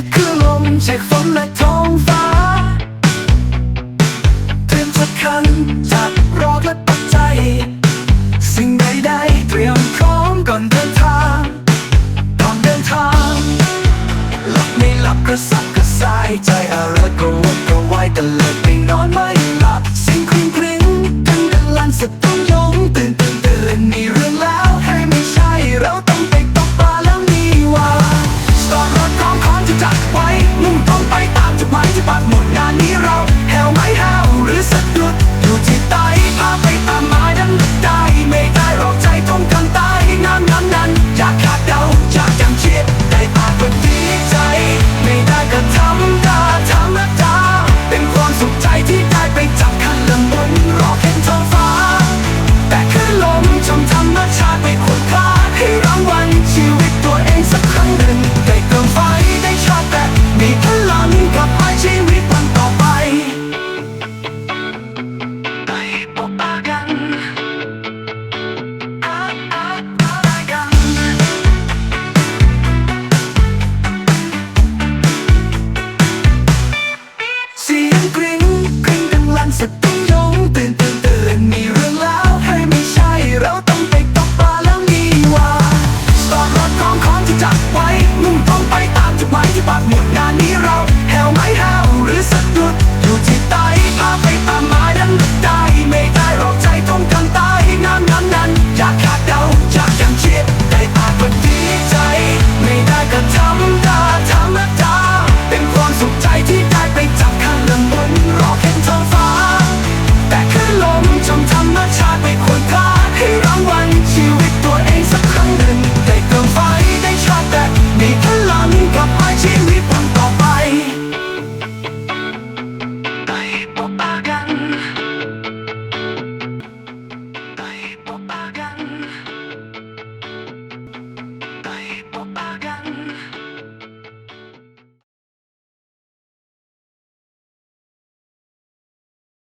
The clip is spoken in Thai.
ช็คคลื่ลมเช่ฝนและท้องฟ้าเตรียมสักคันจัดรอกและปัจจัย สิ่งใดใดเตรียมพร้อมก่อนเดินทางตอนเดินทางหลับไม่หลับกระสับกระสายใจอะไรก็วนก็ไหวแต่เลิกไปนอนไม่หลับสิ่งคลุ้งคลิ้งทั้งดันลันสะต้องยงตื่นตื่นตื่นมี Why you pop me?